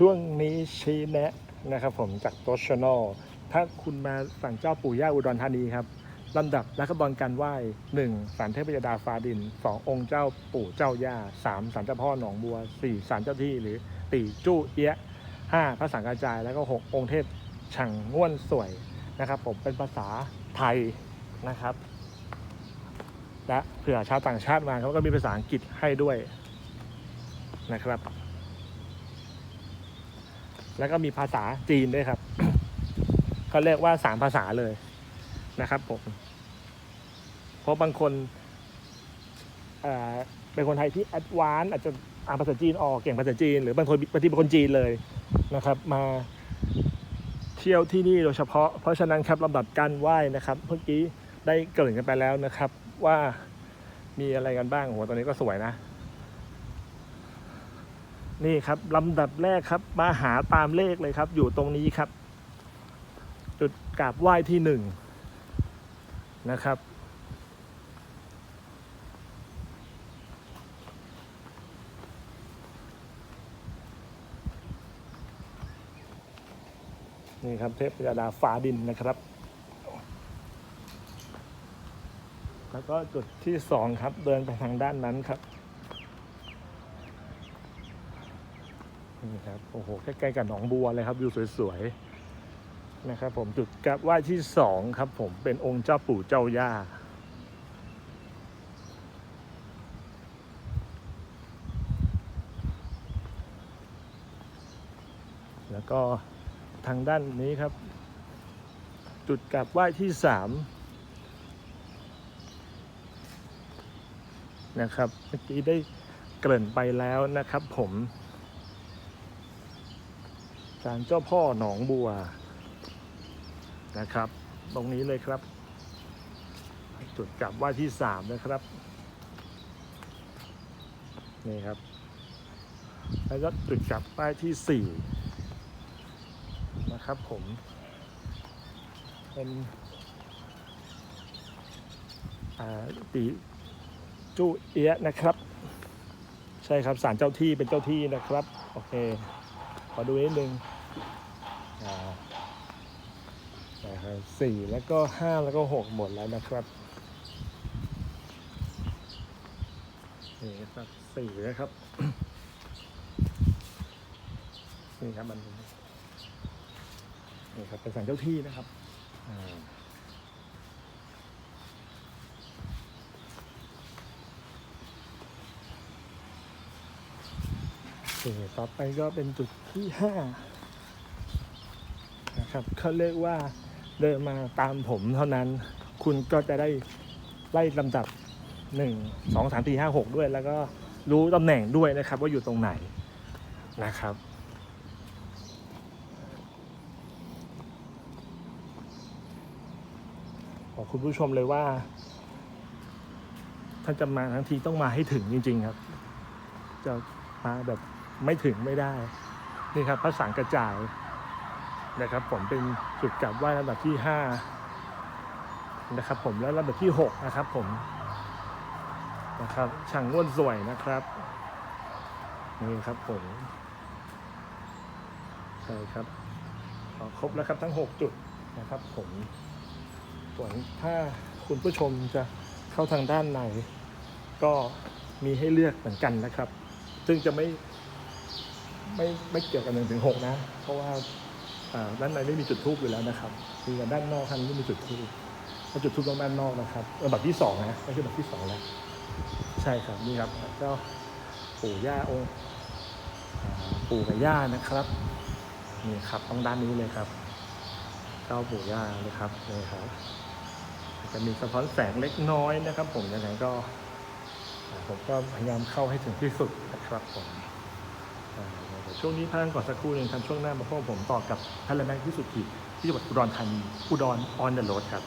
ช่วงนี้ชี้แนะนะครับผมจากโตชนอลถ้าคุณมาสั่งเจ้าปู่ย่าอุดรธานีครับลำดับและขั้นตอนการไหว้หนึ่งสารเทพยดาฟ้าดินสององค์เจ้าปู่เจ้าย่าสามสารเจ้าพ่อหนองบัวสี่สารเจ้าที่หรือตีจู้เอี้ยะห้าพระสังฆาจาย แล้วก็หกองค์เทพฉ่างง่วนสวยนะครับ ผมเป็นภาษาไทยนะครับ และเผื่อชาวต่างชาติมาเขาก็มีภาษาอังกฤษให้ด้วยนะครับ แล้วก็มีภาษาจีนด้วยครับเขาเรียกว่าสามภาษาเลยนะครับผมเพราะบางคนเป็นคนไทยที่แอดวานอาจจะอ่านภาษาจีนออกเก่งภาษาจีน หรือบางคนบางทีเป็นคนจีนเลยนะครับ มาเที่ยวที่นี่โดยเฉพาะ เพราะฉะนั้นครับลำดับการไหว้นะครับเมื่อกี้ได้เกริ่นกันไปแล้วนะครับ ว่ามีอะไรกันบ้างโหตอนนี้ก็สวยนะ นี่ครับลำดับแรกครับมาหาตามเลขเลยครับ อยู่ตรงนี้ครับ จุดกราบไหว้ที่หนึ่งนะครับ นี่ครับเทพยดาฟ้าดินนะครับ แล้วก็จุดที่สองครับเดินไปทางด้านนั้นครับ นี่ครับโอ้โหใกล้ๆกับหนองบัวเลยครับวิวสวยๆนะครับผมจุดกราบไหว้ที่สองครับ ผมเป็นองค์เจ้าปู่เจ้าย่าแล้วก็ทางด้านนี้ครับ จุดกราบไหว้ที่สามนะครับเมื่อกี้ได้เกริ่นไปแล้วนะครับผม ศาลเจ้าพ่อหนองบัวนะครับ ตรงนี้เลยครับ จุดกลับว่าที่สามนะครับ นี่ครับ แล้วก็จุดกลับไหว้ที่สี่นะครับผม เป็นตีจูเอียะนะครับ ใช่ครับศาลเจ้าที่เป็นเจ้าที่นะครับ โอเค ขอดูนิดนึงอ่านะครับ สี่แล้วก็ห้าแล้วก็หกหมดแล้วนะครับนี่ครับสี่นะครับนี่ครับมันนี่ครับเป็นสังเจ้าที่นะครับอ่อต่อไปก็เป็นจุดที่ห้านะครับเขาเรียกว่า เดินมาตามผมเท่านั้น คุณก็จะได้ไล่ลำดับหนึ่งสองสามสี่ห้าหกด้วย แล้วก็รู้ตำแหน่งด้วยนะครับ ว่าอยู่ตรงไหนนะครับ บอกคุณผู้ชมเลยว่า ถ้าจะมาทั้งทีต้องมาให้ถึงจริง ๆ ครับ จะมาแบบไม่ถึงไม่ได้ นี่ครับพระสังกระจาย นะครับผมเป็นจุดกลับไหว้ลำดับที่ห้านะครับผมแล้วลำดับที่หกนะครับผมนะครับช่างง่วนสวยนะครับนี่ครับผมใช่ครับครบแล้วครับทั้งหกจุดนะครับผมส่วนถ้าคุณผู้ชมจะเข้าทางด้านใน ก็มีให้เลือกเหมือนกันนะครับ ซึ่งจะไม่ไม่ไม่เกี่ยวกับหนึ่งถึงหกนะ เพราะว่า ด้านในไม่มีจุดทูบอยู่แล้วนะครับคือด้านนอกท่านไม่มีจุดทูบถ้าจุดทูบต้องด้านนอกนะครับลำดับที่สองนะไม่ใช่ลำดับที่สองแล้วใช่ครับนี่ครับเจ้าปู่ย่าองค์อ่าปู่กับย่านะครับนี่ครับต้องด้านนี้เลยครับเจ้าปู่ย่าเลยครับนี่ครับจะมีสะท้อนแสงเล็กน้อยนะครับ ผมยังไงก็ผมก็พยายามเข้าให้ถึงที่สุดนะครับผม ช่วงนี้พักก่อนสักครู่หนึ่งครับช่วงหน้ามาพบผมต่อกับท่านและแม่ที่สุดขีดที่จังหวัดอุดรธานีอุดรออนเดอะโรดครับ